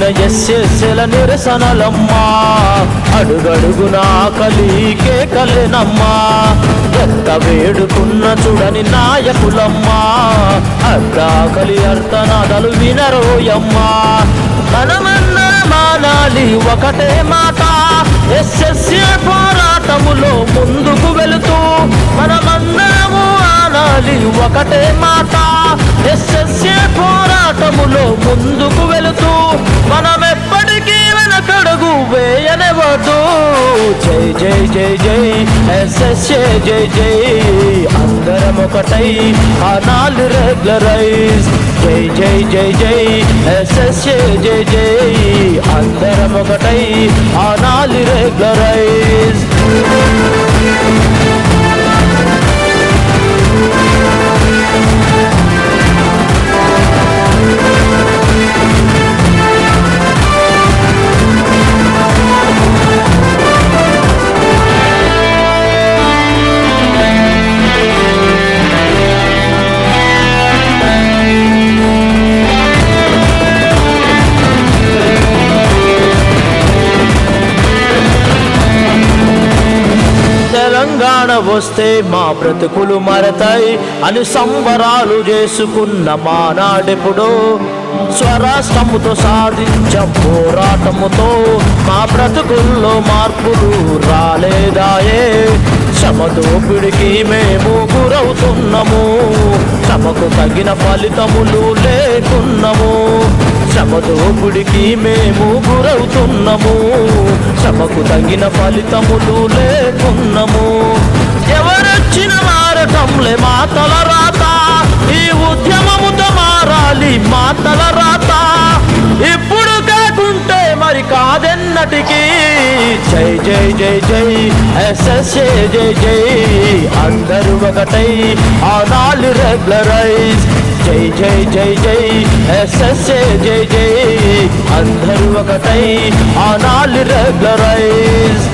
ప్రజల నిరసనలమ్మా. అడుగడుగున ఆకలి కేకలేనమ్మా. ఎంత వేడుకున్న చూడని నాయకులమ్మా. అర్ధాకలి అర్ధనాదలు వినరోయమ్మా. మనమందరం మానాలి ఒకటే మాట. ఎస్ఎస్ఏ పోరాటములో ముందుకు వెళుతూ మనమందరము ఆనాలి ఒకటే మాట. ఎస్ఎస్ఏ పోరాటములో ముందుకు వెళుతూ మనమెప్పటికీ వెనకడుగు వేయనివ్వదు. జై జై జై జై ఎస్ఎస్ఏ జై జై అందరం ఒకటై ఆనాలు రెగ్యులరైజ్ జై జై జై జై ఎస్ఎస్ఏ జై జై అందరం ఒకటై ఆనాలు రెగ్యులరైజ్ తెలంగాణ వస్తే మా బ్రతుకులు మరతాయి. అని సంబరాలు చేసుకున్న మా నాడెప్పుడో స్వరాష్ట్రముతో సాధించ పోరాటముతో మా బ్రతుకుల్లో మార్పులు రాలేదాయే. శ్రమదోపిడికి మేము గురవుతున్నాము. తమకు తగిన ఫలితములు లేకున్నాము. శ్రమదోపుడికి మేము గురవుతున్నాము. శ్రమకు తగిన ఫలితములు లేకున్నాము. ఎవరొచ్చిన మారటంలే మాతల రాత. ఈ ఉద్యమముతో మారాలి మా తల రాత. ఇప్పుడు కాకుంటే మరి కాదెన్నటికి. జై జై జై జై ఎస్ఎస్ఏ జై జై. అందరూ ఒకటై ఆనాలు రెగ్యులరైజ్. జై జై జై జై. ఎస్ఎస్ఏ జై జై. అందరూ ఒకటై ఆనాలి రెగ్యులరైజ్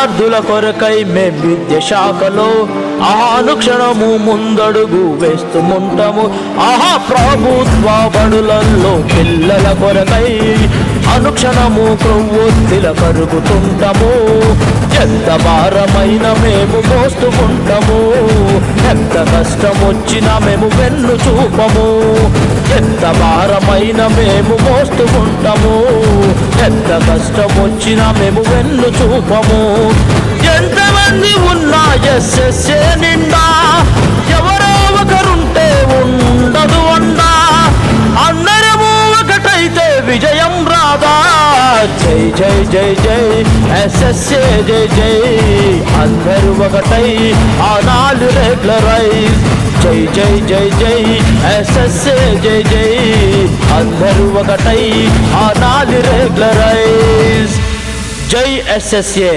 విద్యార్థుల కొరకై మేం విద్య శాఖలో. అనుక్షణము ముందడుగు వేస్తుముంటాము. ఆహా ప్రభుత్వ బడులలో పిల్లల కొరకై అనుక్షణము క్రొవ్వొత్తిల కరుగుతుంటాము. ఎంత భారమైన మేము మోస్తుకుంటాము. ఎంత కష్టం వచ్చినా మేము వెన్ను చూపము. ఎంత భారమైన మేము మోస్తుకుంటాము. ఎంత కష్టం వచ్చినా మేము వెన్ను చూపము. ఎంతమంది ఉన్నా ఎస్ఎస్ఏ నిండా ఎవరో ఒకరుంటే ఉండదు అండా అందరము ఒకటైతే విజయం జై జై జై జై ఎస్ఎస్ఏ జై జై. అందరూ ఒకటై ఆనాలు రెగ్యులరైజ్ జై జై జై జై ఎస్ఎస్ఏ జై జై. అందరూ ఒకటై ఆనాలు రెగ్యులరైజ్ జై ఎస్ఎస్ఏ